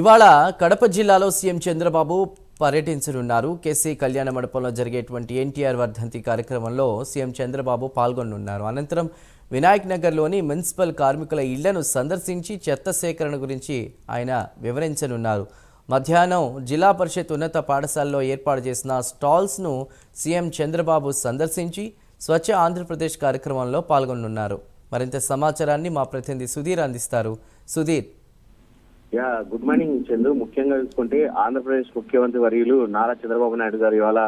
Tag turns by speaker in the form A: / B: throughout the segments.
A: ఇవాళ కడప జిల్లాలో సీఎం చంద్రబాబు పర్యటించనున్నారు. కేసీ కళ్యాణ మండపంలో జరిగేటువంటి ఎన్టీఆర్ వర్ధంతి కార్యక్రమంలో సీఎం చంద్రబాబు పాల్గొనున్నారు. అనంతరం వినాయక్ నగర్లోని మున్సిపల్ కార్మికుల ఇళ్ళను సందర్శించి చెత్త సేకరణ గురించి ఆయన వివరించనున్నారు. మధ్యాహ్నం జిల్లా పరిషత్ ఉన్నత పాఠశాలలో ఏర్పాటు చేసిన స్టాల్స్ను సీఎం చంద్రబాబు సందర్శించి స్వచ్ఛ ఆంధ్రప్రదేశ్ కార్యక్రమంలో పాల్గొనున్నారు. మరింత సమాచారాన్ని మా ప్రతినిధి సుధీర్ అందిస్తారు. Sudheer
B: yeah good morning Chandru ముఖ్యంగా చూసుకుంటే ఆంధ్రప్రదేశ్ ముఖ్యమంత్రి వర్యులు నారా చంద్రబాబు నాయుడు గారు ఇవాళ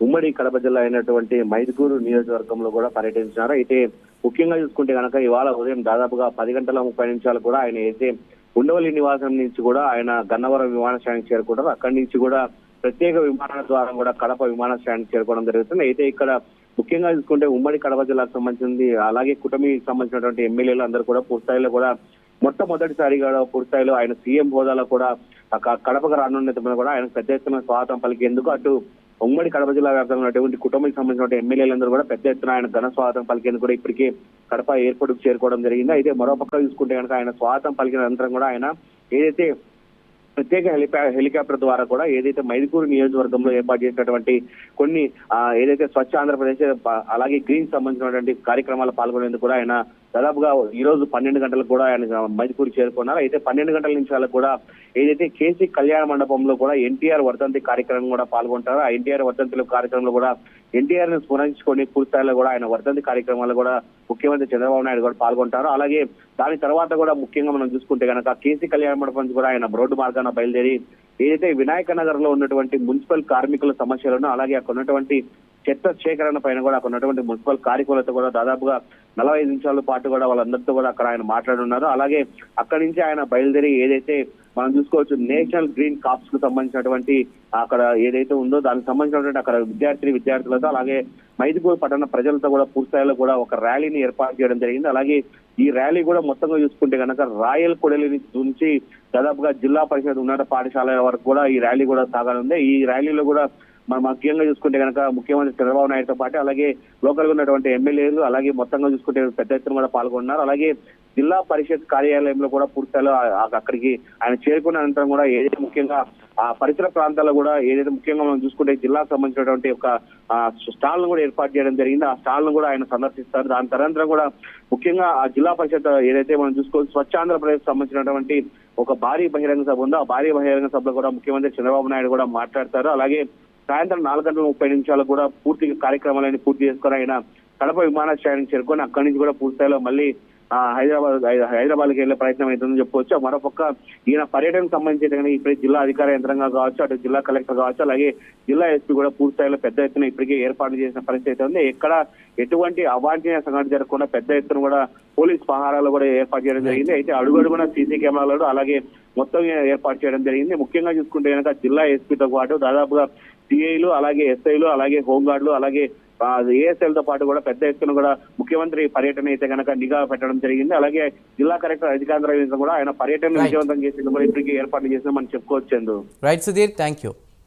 B: ఉమ్మడి కడప జిల్లా అయినటువంటి మైదుకూరు నియోజకవర్గంలో కూడా పర్యటించినారు. అయితే ముఖ్యంగా చూసుకుంటే కనుక ఇవాళ ఉదయం దాదాపుగా పది గంటల ముప్పై నిమిషాలు కూడా ఆయన అయితే ఉండవల్లి నివాసం నుంచి కూడా ఆయన గన్నవరం విమానాశ్రయానికి చేరుకుంటారు. అక్కడి నుంచి కూడా ప్రత్యేక విమానాల ద్వారా కూడా కడప విమానాశ్రయానికి చేరుకోవడం జరుగుతుంది. అయితే ఇక్కడ ముఖ్యంగా చూసుకుంటే ఉమ్మడి కడప జిల్లాకు సంబంధించింది అలాగే కుటుంబీకి సంబంధించినటువంటి ఎమ్మెల్యేలు అందరూ కూడా పూర్తిస్థాయిలో కూడా మొట్టమొదటిసారిగా పూర్తిస్థాయిలో ఆయన సీఎం హోదాలో కూడా కడపకు రానున్న కూడా ఆయన పెద్ద ఎత్తున స్వాగతం పలికేందుకు అటు ఉమ్మడి కడప జిల్లా వ్యాప్తంగా ఉన్నటువంటి కుటుంబానికి సంబంధించిన ఎమ్మెల్యేలందరూ కూడా పెద్ద ఎత్తున ఆయన ఘన స్వాగతం పలికేందుకు కూడా ఇప్పటికే కడప ఎయిర్పోర్ట్కు చేరుకోవడం జరిగింది. అయితే మరో పక్క చూసుకుంటే కనుక ఆయన స్వాగతం పలికిన అనంతరం కూడా ఆయన ఏదైతే ప్రత్యేక హెలిపా హెలికాప్టర్ ద్వారా కూడా ఏదైతే మైదుకూరు నియోజకవర్గంలో ఏర్పాటు చేసినటువంటి కొన్ని ఏదైతే స్వచ్ఛ ఆంధ్రప్రదేశ్ అలాగే గ్రీన్ సంబంధించినటువంటి కార్యక్రమాలు పాల్గొనేందుకు కూడా ఆయన దాదాపుగా ఈ రోజు పన్నెండు గంటలకు కూడా ఆయన మైదుకూరు చేరుకున్నారు. అయితే పన్నెండు గంటల నుంచి వాళ్ళకు కూడా ఏదైతే కేసీ కళ్యాణ మండపంలో కూడా ఎన్టీఆర్ వర్ధంతి కార్యక్రమం కూడా పాల్గొంటారు ఆ ఎన్టీఆర్ వర్ధంతి కార్యక్రమంలో కూడా ఎన్టీఆర్ని స్మరించుకొని పూర్తిస్థాయిలో కూడా ఆయన వర్ధంతి కార్యక్రమాల్లో కూడా ముఖ్యమంత్రి చంద్రబాబు నాయుడు కూడా పాల్గొంటారు. అలాగే దాని తర్వాత కూడా ముఖ్యంగా మనం చూసుకుంటే కనుక కేసీ కళ్యాణ మండపం కూడా ఆయన రోడ్డు మార్గాన బయలుదేరి ఏదైతే వినాయక నగర్లో ఉన్నటువంటి మున్సిపల్ కార్మికుల సమస్యలను అలాగే అక్కడ ఉన్నటువంటి చెత్త సేకరణ పైన కూడా అక్కడ ఉన్నటువంటి మున్సిపల్ కార్యకర్తలతో కూడా దాదాపుగా నలభై నిమిషాల పాటు కూడా వాళ్ళందరితో కూడా అక్కడ ఆయన మాట్లాడున్నారు. అలాగే అక్కడి నుంచి ఆయన బయలుదేరి ఏదైతే మనం చూసుకోవచ్చు నేషనల్ గ్రీన్ కాప్స్కు సంబంధించినటువంటి అక్కడ ఏదైతే ఉందో దానికి సంబంధించినటువంటి అక్కడ విద్యార్థి విద్యార్థులతో అలాగే మైదుగూరు పట్టణ ప్రజలతో కూడా పూర్తిస్థాయిలో కూడా ఒక ర్యాలీని ఏర్పాటు చేయడం జరిగింది. అలాగే ఈ ర్యాలీ కూడా మొత్తంగా చూసుకుంటే కనుక రాయల్ కొడలి నుంచి దాదాపుగా జిల్లా పరిషత్ ఉన్నత పాఠశాల వరకు కూడా ఈ ర్యాలీ కూడా సాగనుంది. ఈ ర్యాలీలో కూడా మనం ముఖ్యంగా చూసుకుంటే కనుక ముఖ్యమంత్రి చంద్రబాబు నాయుడుతో పాటు అలాగే లోకల్గా ఉన్నటువంటి ఎమ్మెల్యేలు అలాగే మొత్తంగా చూసుకుంటే పెద్ద ఎత్తున కూడా పాల్గొన్నారు. అలాగే జిల్లా పరిషత్ కార్యాలయంలో కూడా పూర్తిలో అక్కడికి ఆయన చేరుకున్న అనంతరం కూడా ఏదైతే ముఖ్యంగా ఆ పరిసర ప్రాంతాల్లో కూడా ఏదైతే ముఖ్యంగా మనం చూసుకుంటే జిల్లాకు సంబంధించినటువంటి ఒక స్టాల్ను కూడా ఏర్పాటు చేయడం జరిగింది. ఆ స్టాల్ను కూడా ఆయన సందర్శిస్తారు. దాని తరంతరం కూడా ముఖ్యంగా ఆ జిల్లా పరిషత్ ఏదైతే మనం చూసుకోవచ్చు స్వచ్ఛ ఆంధ్రప్రదేశ్ సంబంధించినటువంటి ఒక భారీ బహిరంగ సభ ఉందో ఆ భారీ బహిరంగ సభలో కూడా ముఖ్యమంత్రి చంద్రబాబు నాయుడు కూడా మాట్లాడతారు. అలాగే సాయంత్రం నాలుగు గంటల ముప్పై నిమిషాలకు కూడా పూర్తిగా కార్యక్రమాలన్నీ పూర్తి చేసుకొని ఆయన కడప విమానాశ్రయానికి చేరుకొని అక్కడి నుంచి కూడా పూర్తి స్థాయిలో మళ్ళీ హైదరాబాద్ హైదరాబాద్కి వెళ్ళే ప్రయత్నం అవుతుందని చెప్పవచ్చు మరొక ఈయన పర్యటనకు సంబంధించి కానీ జిల్లా అధికార యంత్రంగా కావచ్చు అటు జిల్లా కలెక్టర్ కావచ్చు అలాగే జిల్లా ఎస్పీ కూడా పూర్తి స్థాయిలో పెద్ద ఎత్తున ఇప్పటికే ఏర్పాటు చేసిన పరిస్థితి అయితే ఉంది. ఎక్కడ ఎటువంటి అవాంఛనీయ సంఘటన జరగకుండా పెద్ద ఎత్తున కూడా పోలీస్ పహారాలు కూడా ఏర్పాటు చేయడం జరిగింది. అయితే అడుగడుగున సీసీ కెమెరాలు అలాగే మొత్తం ఏర్పాటు చేయడం జరిగింది. ముఖ్యంగా చూసుకుంటే కనుక జిల్లా ఎస్పీతో పాటు దాదాపుగా సిఐలు అలాగే ఎస్ఐలు అలాగే హోంగార్డులు అలాగే ఏఎస్ఎల్తో పాటు కూడా పెద్ద ఎత్తున కూడా ముఖ్యమంత్రి పర్యటన అయితే కనుక నిఘా పెట్టడం జరిగింది. అలాగే జిల్లా కలెక్టర్ అధికారులు కూడా ఆయన పర్యటన. విజయవంతం చేసేందుకు కూడా ఇప్పటికీ ఏర్పాట్లు చేసిన మనం చెప్పుకోవచ్చు
A: రైట్ సుధీర్. Thank you